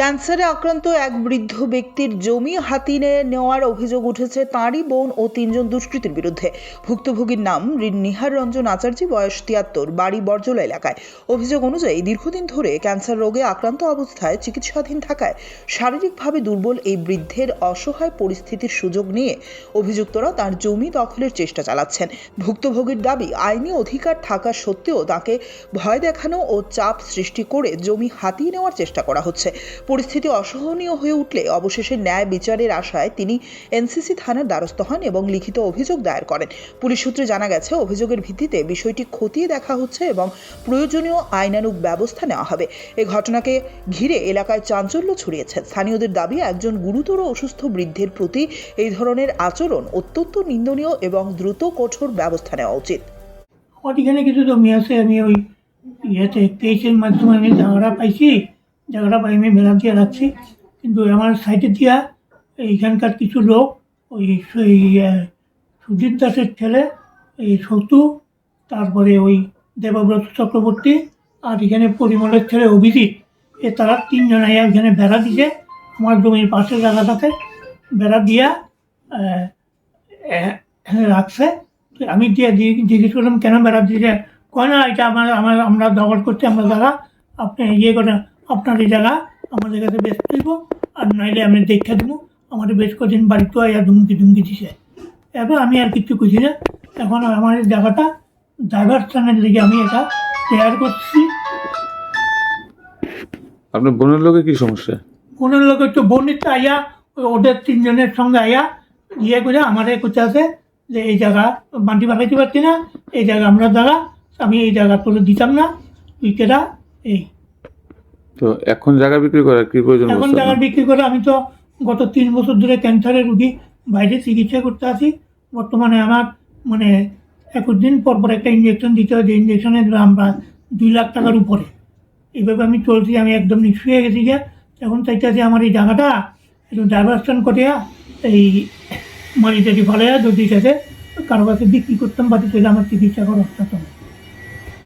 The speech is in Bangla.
ক্যান্সারে আক্রান্ত এক বৃদ্ধ ব্যক্তির জমি হাতিয়ে নেওয়ার অভিযোগ উঠেছে তাঁরই বোন ও তিনজন দুষ্কৃতীর বিরুদ্ধে। ভুক্তভোগীর নাম নিহার রঞ্জন আচার্য, বয়স তিয়াত্তর, বাড়ি বরজলা এলাকায়। অভিযোগ অনুযায়ী দীর্ঘদিন ধরে ক্যান্সার রোগে আক্রান্ত অবস্থায় চিকিৎসাধীন থাকায় শারীরিকভাবে দুর্বল এই বৃদ্ধের অসহায় পরিস্থিতির সুযোগ নিয়ে অভিযুক্তরা তার জমি দখলের চেষ্টা চালাচ্ছেন। ভুক্তভোগীর দাবি, আইনি অধিকার থাকা সত্ত্বেও তাকে ভয় দেখানো ও চাপ সৃষ্টি করে জমি হাতিয়ে নেওয়ার চেষ্টা করা হচ্ছে। পরিস্থিতি অসহনীয় হয়ে উঠলে অবশেষে ন্যায় বিচারের আশায় তিনি এনসিসি থানার দ্বারস্থ হন এবং লিখিত অভিযোগ দায়ের করেন। পুলিশ সূত্রে জানা গেছে, অভিযোগের ভিত্তিতে বিষয়টি খতিয়ে দেখা হচ্ছে এবং প্রয়োজনীয় আইনানুগ ব্যবস্থা নেওয়া হবে। এ ঘটনাকে ঘিরে এলাকায় চাঞ্চল্য ছড়িয়েছে। স্থানীয়দের দাবি, একজন গুরুতর অসুস্থ বৃদ্ধের প্রতি এই ধরনের আচরণ অত্যন্ত নিন্দনীয় এবং দ্রুত কঠোর ব্যবস্থা নেওয়া উচিত। আমার কিছু জমি আছে, আমি ওই ইয়েতে কেসের মাধ্যমে আমি জায়গাটা পাইছি জায়গাটা পাই আমি মেলা দিয়ে রাখছি কিন্তু আমার সাইডে দিয়া এইখানকার কিছু লোক, ওই সেই সুজিত দাসের ছেলে, এই সতু, তারপরে ওই দেবব্রত চক্রবর্তী আর এখানে পরিমলের ছেলে অভিজিৎ, এ তারা তিনজন এখানে বেড়া দিছে। আমার জমির পাশে জায়গাটাতে বেড়া দিয়া রাখছে। আমি দিয়ে জিজ্ঞেস করলাম, কেন বেড়া দিয়েছে কয়, না, এটা আমার আমার, আমরা দখল করছি, আমরা জায়গা আপনি ইয়ে করে আপনার এই জায়গা আমাদের কাছে বেশ দিব আর নাইলে আমি দেখা দেবো। আমাদের বেশ কদিন বাড়িতে আইয়া ধুমকি ধুমকি দিছে। এবার আমি আর কিছু খুঁজি না। এখন আমার এই জায়গাটা ড্রাইভার ডাইভার্সনের দিকে আমি এটা শেয়ার করছি। আপনার বোনের লোকে কি সমস্যা? কোনো লোকের তো বর্ণিত আইয়া ওই ওদের তিনজনের সঙ্গে আইয়া ইয়ে করে আমার কোথা আছে যে এই জায়গা মাটি বানাইতে পারছি না এই জায়গা আমরা জায়গা আমি এই জায়গা তুলে দিতাম না। তুই কেটা এই। তো এখন জায়গা বিক্রি করার কি প্রয়োজন এখন জায়গা বিক্রি করে আমি তো গত তিন বছর ধরে ক্যান্সারের রুগী বাইরে চিকিৎসা করতে আছি বর্তমানে আমার মানে একুশ দিন পর পর একটা ইঞ্জেকশন দিতে হয় যে ইঞ্জেকশনের দাম প্রায় দুই লাখ টাকার উপরে। এইভাবে আমি চলছি আমি একদম হয়ে গেছি গিয়া। এখন চাইতেছি আমার এই জায়গাটা একটু ডাইভার্সন করিয়া এই মাটিটাটি ভালো যদি কাছে কারও কাছে বিক্রি করতাম বাড়ি চলে আমার চিকিৎসা খরচটা চলে